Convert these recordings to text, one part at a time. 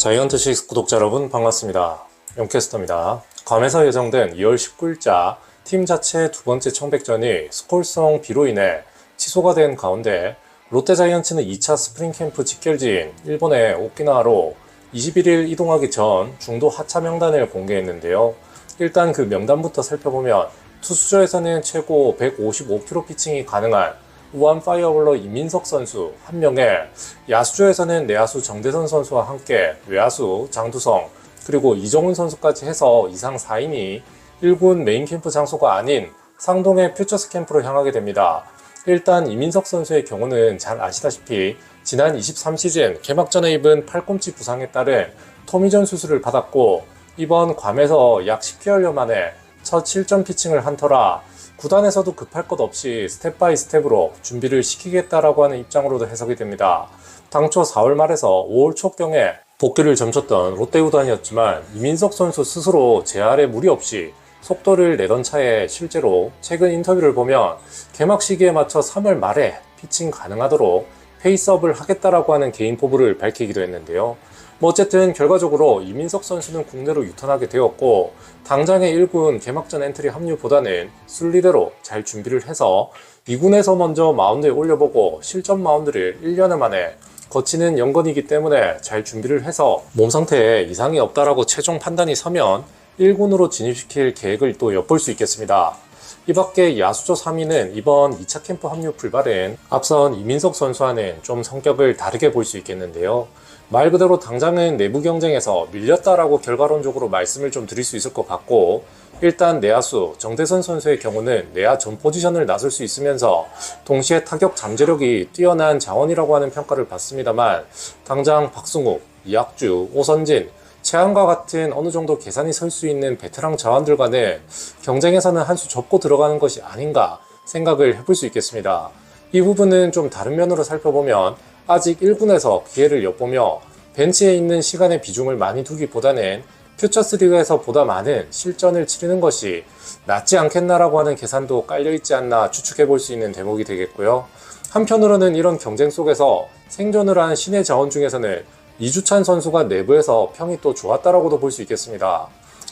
자이언트식 구독자 여러분 반갑습니다. 용캐스터입니다. 괌에서 예정된 2월 19일자 팀 자체 두 번째 청백전이 스콜성 비로 인해 취소가 된 가운데 롯데자이언츠는 2차 스프링 캠프 직결지인 일본의 오키나와로 21일 이동하기 전 중도 하차 명단을 공개했는데요. 일단 그 명단부터 살펴보면 투수조에서는 최고 155km 피칭이 가능한 우한 파이어볼러 이민석 선수 한 명에 야수조에서는 내야수 정대선 선수와 함께 외야수 장두성 그리고 이정훈 선수까지 해서 이상 4인이 1군 메인 캠프 장소가 아닌 상동의 퓨처스 캠프로 향하게 됩니다. 일단 이민석 선수의 경우는 잘 아시다시피 지난 23시즌 개막전에 입은 팔꿈치 부상에 따른 토미전 수술을 받았고 이번 괌에서 약 10개월여 만에 첫 실전 피칭을 한 터라 구단에서도 급할 것 없이 스텝 바이 스텝으로 준비를 시키겠다라고 하는 입장으로도 해석이 됩니다. 당초 4월 말에서 5월 초경에 복귀를 점쳤던 롯데 구단이었지만 이민석 선수 스스로 재활에 무리 없이 속도를 내던 차에 실제로 최근 인터뷰를 보면 개막 시기에 맞춰 3월 말에 피칭 가능하도록 페이스업을 하겠다라고 하는 개인 포부를 밝히기도 했는데요. 뭐 어쨌든 결과적으로 이민석 선수는 국내로 유턴하게 되었고 당장의 1군 개막전 엔트리 합류보다는 순리대로 잘 준비를 해서 2군에서 먼저 마운드에 올려보고 실전 마운드를 1년을 만에 거치는 연건이기 때문에 잘 준비를 해서 몸 상태에 이상이 없다라고 최종 판단이 서면 1군으로 진입시킬 계획을 또 엿볼 수 있겠습니다. 이 밖에 야수조 3위는 이번 2차 캠프 합류 불발은 앞선 이민석 선수와는 좀 성격을 다르게 볼 수 있겠는데요. 말 그대로 당장은 내부 경쟁에서 밀렸다라고 결과론적으로 말씀을 좀 드릴 수 있을 것 같고 일단 내야수 정대선 선수의 경우는 내야 전 포지션을 나설 수 있으면서 동시에 타격 잠재력이 뛰어난 자원이라고 하는 평가를 받습니다만 당장 박승욱, 이학주, 오선진, 최한과 같은 어느 정도 계산이 설 수 있는 베테랑 자원들과는 경쟁에서는 한 수 접고 들어가는 것이 아닌가 생각을 해볼 수 있겠습니다. 이 부분은 좀 다른 면으로 살펴보면 아직 1군에서 기회를 엿보며 벤치에 있는 시간의 비중을 많이 두기보다는 퓨처스 리그에서 보다 많은 실전을 치르는 것이 낫지 않겠나라고 하는 계산도 깔려있지 않나 추측해 볼 수 있는 대목이 되겠고요. 한편으로는 이런 경쟁 속에서 생존을 한 신의 자원 중에서는 이주찬 선수가 내부에서 평이 또 좋았다라고도 볼 수 있겠습니다.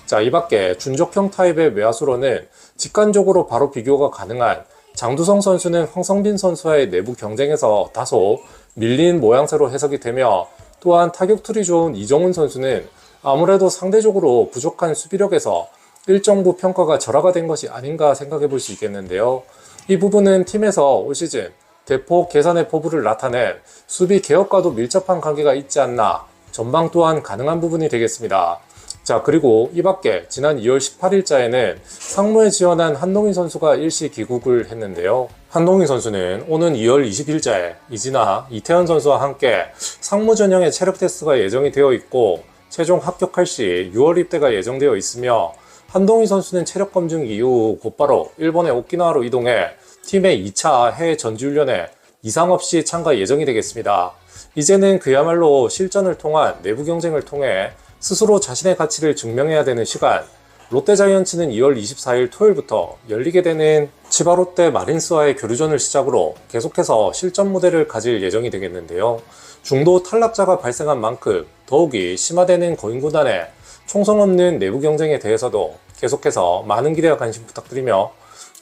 자, 이 밖에 준적형 타입의 외야수로는 직관적으로 바로 비교가 가능한 장두성 선수는 황성빈 선수와의 내부 경쟁에서 다소 밀린 모양새로 해석이 되며 또한 타격 툴이 좋은 이정훈 선수는 아무래도 상대적으로 부족한 수비력에서 일정부 평가가 절하가 된 것이 아닌가 생각해 볼 수 있겠는데요. 이 부분은 팀에서 올 시즌 대폭 개선의 포부를 나타낸 수비 개혁과도 밀접한 관계가 있지 않나 전방 또한 가능한 부분이 되겠습니다. 자, 그리고 이 밖에 지난 2월 18일자에는 상무에 지원한 한동희 선수가 일시 귀국을 했는데요. 한동희 선수는 오는 2월 20일자에 이진아, 이태현 선수와 함께 상무 전형의 체력 테스트가 예정이 되어 있고 최종 합격할 시 6월 입대가 예정되어 있으며 한동희 선수는 체력 검증 이후 곧바로 일본의 오키나와로 이동해 팀의 2차 해외 전지훈련에 이상 없이 참가 예정이 되겠습니다. 이제는 그야말로 실전을 통한 내부 경쟁을 통해 스스로 자신의 가치를 증명해야 되는 시간. 롯데자이언츠는 2월 24일 토요일부터 열리게 되는 치바롯데 마린스와의 교류전을 시작으로 계속해서 실전 무대를 가질 예정이 되겠는데요. 중도 탈락자가 발생한 만큼 더욱이 심화되는 거인구단의 총성 없는 내부 경쟁에 대해서도 계속해서 많은 기대와 관심 부탁드리며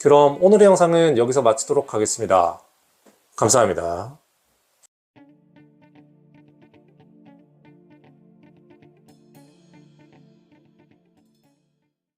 그럼 오늘의 영상은 여기서 마치도록 하겠습니다. 감사합니다.